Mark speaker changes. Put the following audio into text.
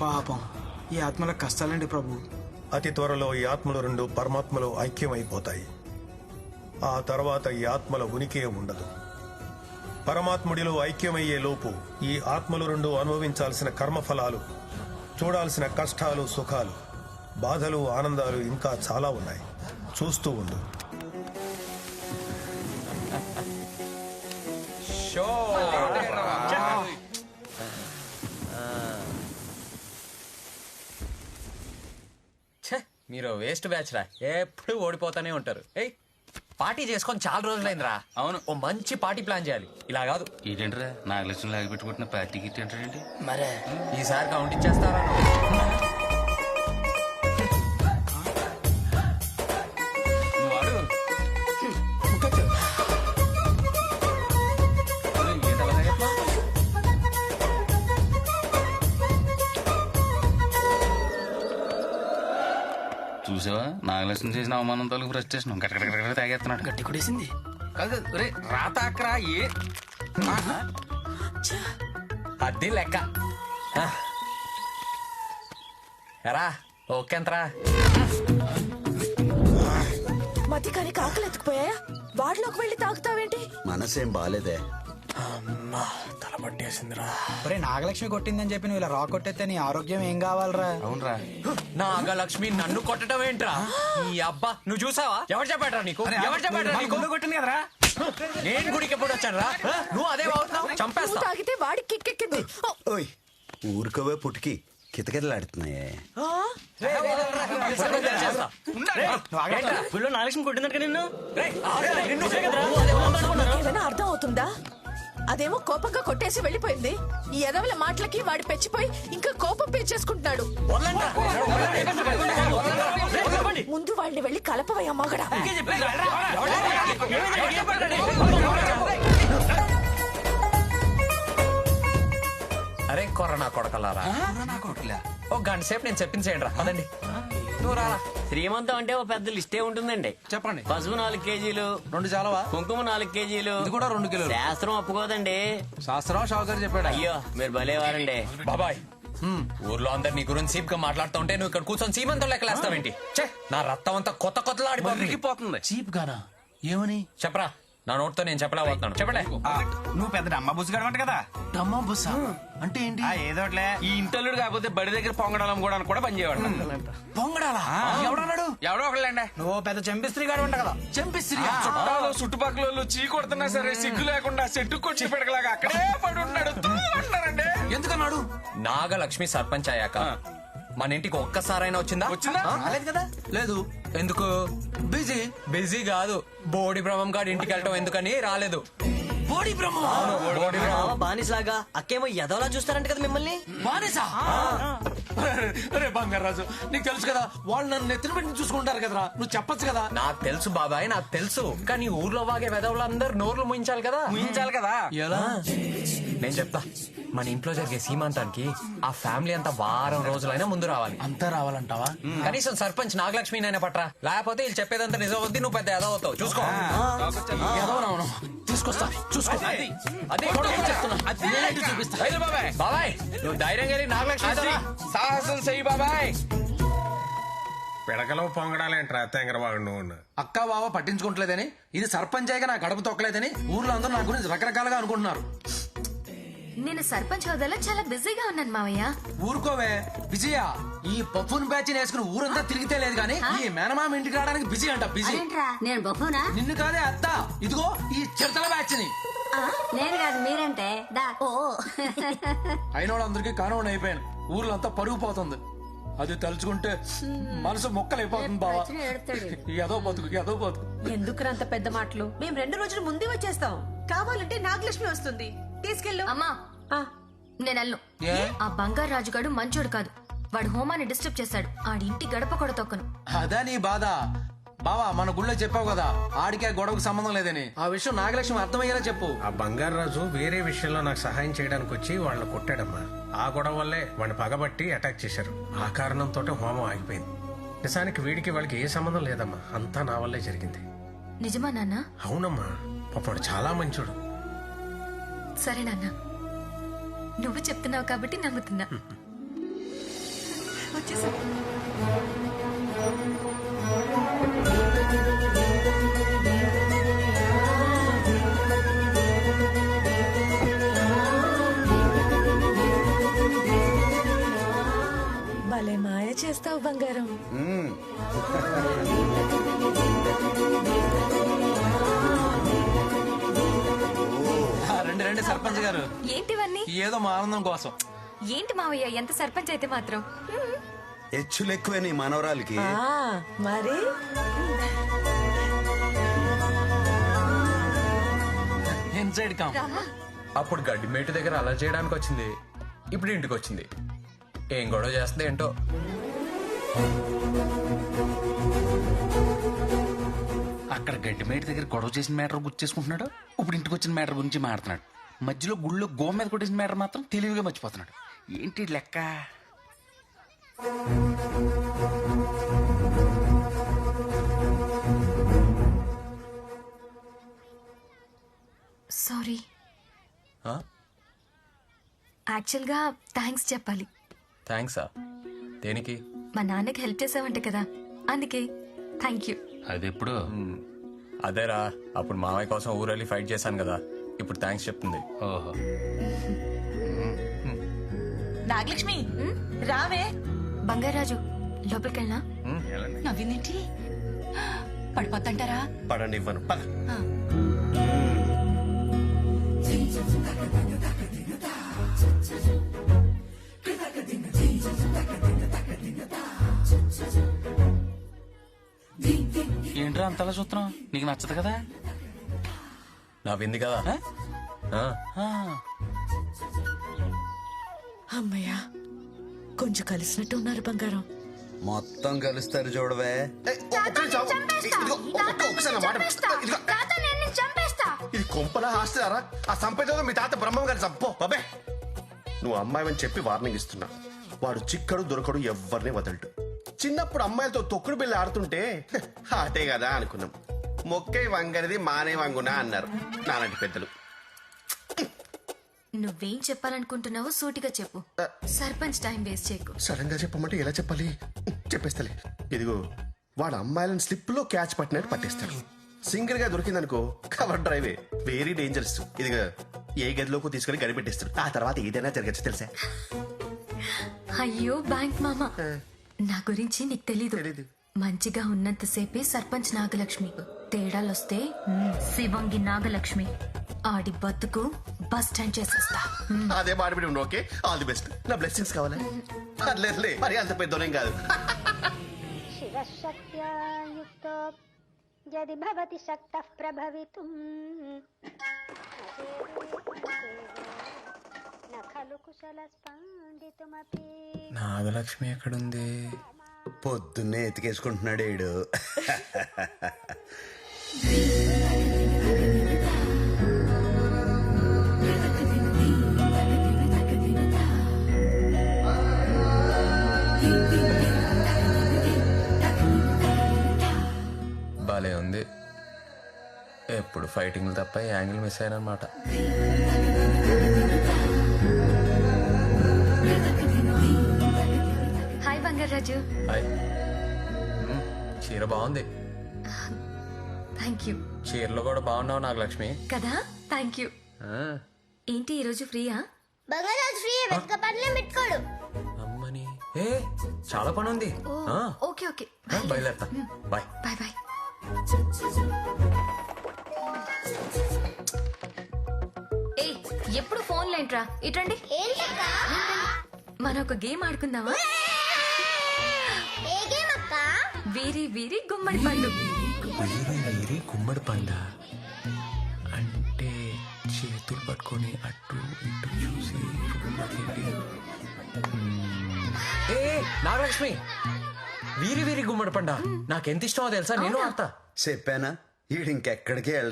Speaker 1: పాపం. ఈ ఆత్మల కష్టాలండి ప్రభు.
Speaker 2: అతి త్వరలో ఈ ఆత్మలు రెండు పరమాత్మలు ఐక్యమైపోతాయి. ఆ తర్వాత ఈ ఆత్మల ఉనికే ఉండదు. పరమాత్ముడిలో ఐక్యమయ్యే లోపు ఈ ఆత్మలు రెండు అనుభవించాల్సిన కర్మఫలాలు చూడాల్సిన కష్టాలు సుఖాలు బాధలు ఆనందాలు ఇంకా చాలా ఉన్నాయి. చూస్తూ ఉండు.
Speaker 3: మీరు వేస్ట్ బ్యాచ్ రా. ఎప్పుడు ఓడిపోతానే ఉంటారు. ఏయ్ పార్టీ చేసుకొని చాలా రోజులైందిరా.
Speaker 4: అవును.
Speaker 3: ఓ మంచి పార్టీ ప్లాన్ చేయాలి. ఇలా కాదు.
Speaker 4: ఏంటంటే నాగలక్ష్మి లాగి పెట్టుకుంటున్న పార్టీకి ఏంటంటే
Speaker 3: మరే ఈసారి కౌంట్ ఇచ్చేస్తారా
Speaker 4: నాగలక్ష్మి చేసిన అవమానం తాలూకు ఫ్రస్ట్రేషన్ గట్ట తాగేస్తున్నాడు.
Speaker 1: గట్టి కొడేసింది
Speaker 4: కాదు రే రాతాక్రా ఏ?
Speaker 3: అది లెక్క. ఎరా ఓకే అంతరా
Speaker 5: మతి కానీ కాకలు ఎత్తుకుపోయా వాటిలోకి వెళ్ళి తాగుతావేంటి?
Speaker 6: మనసేం బాలేదే.
Speaker 1: అమ్మా తల పట్టేసిందిరా. ఒరే నాగలక్ష్మి కొట్టిందని చెప్పి నువ్వు ఇలా రా కొట్టేస్తే నీ ఆరోగ్యం ఏం కావాలరా?
Speaker 4: అవునరా.
Speaker 3: నాగలక్ష్మి నన్ను కొట్టడం ఏంట్రా? ఈ అబ్బా నువ్వు చూసావా? ఎవరు చెప్పాడ్రా నీకు? ఎవరు చెప్పాడ్రా నీకు?
Speaker 4: కొట్టింది కదరా?
Speaker 3: నేను గుడికి ఎప్పుడు వచ్చాను రా నువ్వు అదే అవుతున్నావు చంపేస్తా.
Speaker 5: తాగితే వాడికి కిక్కెక్కింది
Speaker 6: ఓయ్ ఊరుకోవే పుట్టుకి కితకితలాడుతున్నాయే?
Speaker 7: నాగలక్ష్మి కొట్టిందంట నిన్ను?
Speaker 5: అర్థం అవుతుందా అదేమో కోపంగా కొట్టేసి వెళ్ళిపోయింది. ఈ ఎదవల మాటలకి వాడి పెచ్చిపోయి ఇంకా కోపం పెంచేసుకుంటున్నాడు. ముందు వాళ్ళని వెళ్ళి కలపవయ్యా మగడా.
Speaker 3: అరే కొరనా కొడకలారా? ఓ గంట సేపు నేను చెప్పించేయండి రా పదండి. నువ్వు రారా
Speaker 7: శ్రీమంతం అంటే ఒక పెద్ద లిస్టే ఉంటుందండి.
Speaker 4: చెప్పండి.
Speaker 7: పసుపు నాలుగు కేజీలు
Speaker 4: రెండు చాలవా?
Speaker 7: కుంకుమ నాలుగు కేజీలు
Speaker 4: ఇది కూడా రెండు కిలోలు.
Speaker 7: శాస్త్రం ఒప్పుకోదండి.
Speaker 4: శాస్త్రం షావుకర్ చెప్పాడు?
Speaker 7: అయ్యో మీరు భలేవారండి.
Speaker 3: బాబాయ్ ఊర్లో అందరు నీ గురించి సీప్గా మాట్లాడుతూ ఉంటే నువ్వు ఇక్కడ కూర్చొని సీమంతం లెక్కలేస్తావేంటి ఛే, నా రక్తం అంతా కొత్త కొత్తలో ఆడిపోతుంది.
Speaker 4: పోతుంది
Speaker 8: చీప్ గానా ఏమని?
Speaker 3: చెప్పరా. నా నోట్తో నేను చెప్పలేకపోతున్నాను. చెప్పలే
Speaker 8: నువ్వు పెద్ద అమ్మ బుస్సు అంట కదా? డమ్మా బుస్స అంటే ఏంటి? ఏదోట్లే
Speaker 4: ఈ ఇంటల్లుడు కాకపోతే బడి దగ్గర పొంగడాలం కూడా కూడా పనిచేయవాడు
Speaker 8: పొంగడాలా? ఎవడన్నాడు
Speaker 4: ఎవడో ఒకళ్ళండి.
Speaker 1: నువ్వు పెద్ద చంపిస్త్రీ గాడు ఉంట కదా.
Speaker 8: చంపిస్త్రీ
Speaker 4: చుట్టాలు చుట్టుపక్కల వాళ్ళు చీ కొడుతున్నా సరే సిగ్గు లేకుండా చెట్టు కొట్టి పెడకలాగా అక్కడే పడి ఉన్నాడు అంటారండి
Speaker 8: ఎందుకన్నాడు?
Speaker 3: నాగలక్ష్మి సర్పంచ్ అయ్యాక మన ఇంటికి ఒక్కసారైనా వచ్చిందా?
Speaker 4: వచ్చిందా?
Speaker 8: రాలేదు కదా? లేదు.
Speaker 3: ఎందుకు?
Speaker 8: బిజీ.
Speaker 3: బిజీ కాదు. బోడి బ్రహ్మం గారి ఇంటికి వెళ్ళటం ఎందుకని రాలేదు.
Speaker 8: బోడి బ్రహ్మ?
Speaker 3: బోడి బ్రహ్మం.
Speaker 7: బానిసలాగా. అక్కేమో ఎదవలా చూస్తారంట కదా మిమ్మల్ని?
Speaker 8: బానేసా? అరే బంగారాజు నీకు తెలుసు కదా వాళ్ళు నన్ను నెత్తిన పెట్టి చూసుకుంటారు కదరా. నువ్వు చెప్పొచ్చు కదా?
Speaker 3: నాకు తెలుసు బాబాయ్ నాకు తెలుసు. కానీ ఊర్లో వాగే వెదవులందరూ నోర్లు ముయించాలి కదా?
Speaker 4: ఊహించాలి కదా?
Speaker 8: ఎలా?
Speaker 3: నేను చెప్తా. మన ఇంట్లో జరిగే సీమంతానికి ఆ ఫ్యామిలీ అంతా వారం రోజులైనా ముందు రావాలి.
Speaker 8: అంతా రావాలంటావా?
Speaker 3: కనీసం సర్పంచ్ నాగలక్ష్మి నైనా పట్రా. లేకపోతే వీళ్ళు చెప్పేదంతా నిజం వద్ది నువ్వు పెద్ద ఎదవ అవుతావు. చూసుకో.
Speaker 8: ఎదవనవును తీసుకొస్తా. చూసుకో.
Speaker 3: అదే.
Speaker 8: చూపిస్తా.
Speaker 4: బాబాయ్.
Speaker 3: బాబాయ్ నువ్వు ధైర్యంగా నాగలక్ష్మి.
Speaker 4: సాహసం చెయ్యి బాబాయ్.
Speaker 2: పిడకలో పొంగడాలేంట్రా తెంగరవాడు నువ్వు
Speaker 8: అక్క బావ పట్టించుకోవట్లేదని ఇది సర్పంచ్ అయ్యగా నా గడప తొక్కలేదని ఊర్లో అందరూ నా గురించి రకరకాలుగా అనుకుంటున్నారు.
Speaker 9: నేను సర్పంచ్ హోదాలో చాలా బిజీగా ఉన్నాను మావయ్య.
Speaker 8: ఊరుకోవే. విజయ ఈ పప్పును బ్యాచ్ వేసుకుని ఊరంతా తిరిగితే లేదు కానీ ఈ మేనమామ ఇంటికి రావడానికి బిజీ అంట బిజీ.
Speaker 9: నేను బొబ్బునా
Speaker 8: నిన్ను కాదే అత్త. ఇదిగో ఈ చిడతల బ్యాచ్ని
Speaker 9: నేను కాదు మీరంటే. దా ఓ.
Speaker 8: అయిన వాళ్ళందరికీ కానవని అయిపోయాను. ఊర్లో అంతా పరుగు పోతుంది. అది తలుచుకుంటే మనసు మొక్కలైపోతుంది బావా. ఏదో బతుకు ఏదో బతుకు.
Speaker 5: ఎందుకురా అంత పెద్ద మాటలు? మేము రెండు రోజులు ముందే వచ్చేస్తాం. కావాలంటే నాగలక్ష్మి వస్తుంది. తీసుకెళ్ళు.
Speaker 9: అమ్మా. నేను అల్లు ఆ బంగారు రాజుగాడు మంచోడు కాదు. వాడు హోమాన్ని డిస్టర్బ్ చేశాడు ఆడి ఇంటి గడప కూడా తొక్కను.
Speaker 8: అదా నీ బాధ? బావా మన గుళ్ళో చెప్పావు కదా ఆడికే గొడవకు సంబంధం లేదని. ఆ విషయం నాగలక్ష్మి అర్థమయ్యేలా చెప్పు.
Speaker 2: ఆ బంగారు రాజు వేరే విషయంలో నాకు సహాయం చేయడానికి వచ్చి వాళ్ళని కొట్టాడమ్మా. ఆ గొడవ వల్లే వాడిని పగబట్టి అటాక్ చేశారు. ఆ కారణంతో హోమం ఆగిపోయింది. నిజానికి వీడికి వాళ్ళకి ఏ సంబంధం లేదమ్మా. అంతా నా వల్లే జరిగింది.
Speaker 9: నిజమా నాన్న?
Speaker 2: అవునమ్మా. పాపడు చాలా మంచోడు.
Speaker 9: సరే నాన్న. నువ్వు చెప్తున్నావు కాబట్టి నమ్ముతున్నా.
Speaker 5: వచ్చేసా
Speaker 8: రండి సర్పంచ్ గారు?
Speaker 9: ఏంటివన్నీ?
Speaker 8: ఏదో మా ఆనందం కోసం.
Speaker 9: ఏంటి మావయ్య ఎంత సర్పంచ్ అయితే మాత్రం.
Speaker 6: హెచ్చులు ఎక్కువే నీ మనవరాలకి.
Speaker 5: ఆ, మరి?
Speaker 8: Inside calm.
Speaker 3: అప్పుడు గడ్డి మేటు దగ్గర అలా చేయడానికి వచ్చింది. ఇప్పుడు ఇంటికి వచ్చింది. ఏం గొడవ చేస్తుంది ఏంటో?
Speaker 10: అక్కడ గడ్డి మేట దగ్గర గొడవ చేసిన మ్యాటర్ గుర్తు చేసుకుంటున్నాడు? ఇప్పుడు ఇంటికి వచ్చిన మ్యాటర్ గురించి మాట్లాడుతున్నాడు. మధ్యలో గుళ్ళో గో మీద కొట్టేసిన మ్యాటర్ మాత్రం తెలివిగా మర్చిపోతున్నాడు. ఏంటి లెక్క?
Speaker 9: సారీ? యాక్చువల్గా థ్యాంక్స్ చెప్పాలి.
Speaker 3: థ్యాంక్సా దేనికి?
Speaker 9: మా నాన్నకి హెల్ప్ చేసావంటే కదా. అందుకే. Thank you.
Speaker 10: అది ఎప్పుడు
Speaker 3: అదేరా అప్పుడు మామయ్య కోసం ఊరెళ్ళి ఫైట్ చేశాను కదా. ఇప్పుడు థ్యాంక్స్ చెప్తుంది.
Speaker 10: ఓహో.
Speaker 5: నాగలక్ష్మి రావే.
Speaker 9: బంగారాజు లోపలికెళ్ళనా?
Speaker 5: నవ్విందేంటి? పడిపోద్దంటారా?
Speaker 11: పడనివ్వను. పద.
Speaker 10: ఏంట్రా అంతలా చూస్తున్నావు? నీకు నచ్చదు కదా?
Speaker 3: నా వింది కదా. ఆ,
Speaker 5: అమ్మయ్యా కొంచెం కలిసినట్టు ఉన్నారు బంగారం.
Speaker 6: మొత్తం కలుస్తారు చూడవే.
Speaker 11: ఇది కొంపల హాస్టలారా ఆ సంపేదలో మీ తాత బ్రహ్మం గారి చంపో బాబే. నువ్వు అమ్మాయిని చెప్పి వార్నింగ్ ఇస్తున్నా. వాడు చిక్కడు దొరకడు ఎవరిని వదలడు. చిన్నప్పుడు అమ్మాయిలతో తొక్కుడు బిళ్ళ ఆడుతుంటే "హ, అదే కదా అనుకున్నాం. మొక్కే వంగనిది మానే వంగునా అన్నారు. నాలాంటి పెద్దలు.
Speaker 9: నువ్వేం చెప్పాలనుకుంటున్నావో సూటిగా చెప్పు. సర్పంచ్ టైం వేస్ట్ చేయకు.
Speaker 11: సడన్గా చెప్పమంటే ఎలా చెప్పాలి? చెప్పేస్తలే. ఇదిగో వాడు అమ్మాయిలను స్లిప్లో క్యాచ్ పట్టినట్టు పట్టేస్తాడు సింగిల్గా దొరికిందనుకో కవర్ డ్రైవే. వెరీ డేంజరస్ ఇదిగో ఏ గదిలోకి తీసుకెళ్ళి గడిపెట్టేస్తాడు ఆ తర్వాత ఏదైనా జరగచ్చు తెలుసా?
Speaker 9: అయ్యో బ్యాంక్ మామ. నా గురించి నీకు తెలీదు.
Speaker 11: తెలీదు.
Speaker 9: మంచిగా ఉన్నంతసేపే సర్పంచ్ నాగలక్ష్మి. తేడాలొస్తే శివంగి నాగలక్ష్మి. ఆడి బతుకు బస్ స్టాండ్ చేసేస్తా.
Speaker 11: అదే బాడబిడి ఓకే? All the best. నా బ్లెస్సింగ్స్ కావాలి? పర్లేదులే మరి అంత పెద్దోనేం కాదు.
Speaker 12: శివశక్త్యాయుక్తో యది భవతి శక్త ప్రభవితుం. న ఖలు కుశలస్పందితుమపి
Speaker 3: నాగలక్ష్మి ఎక్కడుంది?
Speaker 6: పొద్దున్నే ఎతికేసుకుంటున్నాడు ఏడు
Speaker 3: భలే ఉంది. ఎప్పుడు ఫైటింగ్లు తప్ప యాంగిల్ మిస్ అయ్యానమాట
Speaker 9: బంగారాజు
Speaker 3: హాయ్. చీర బాగుంది.
Speaker 9: Thank you.
Speaker 3: చీరలో కూడా బాగున్నావు నాగలక్ష్మి.
Speaker 9: కదా? Thank you.
Speaker 3: ఆ,
Speaker 9: ఏంటి ఈరోజు ఫ్రీయా?
Speaker 12: ఫ్రీ వెతక పనులే పెట్టుకోడు.
Speaker 3: అమ్మని. ఏ చాలా పని ఉంది ఆ,
Speaker 9: ఓకే ఓకే.
Speaker 3: ఆ, బయలుదేరతా. బాయ్
Speaker 9: బాయ్ బాయ్ ఏ ఎప్పుడు ఫోన్ లేంట్రా ఇటండి
Speaker 12: ఏంటక్క?
Speaker 9: మనం ఒక గేమ్ ఆడుకుందామా? వీరి వీరి గుమ్మడి పండు.
Speaker 3: వీరి వీరి గుమ్మడి పండ? అంటే చేతులు పట్టుకొని అటు ఇటు చూసి. ఏ నాగలక్ష్మి వీరి వీరి గుమ్మడి పండ? నాకెంత ఇష్టమో తెలుసా? నేను ఆడతా.
Speaker 6: చెప్పానా? ఈడు ఇంకెక్కడికి వెళ్ళడు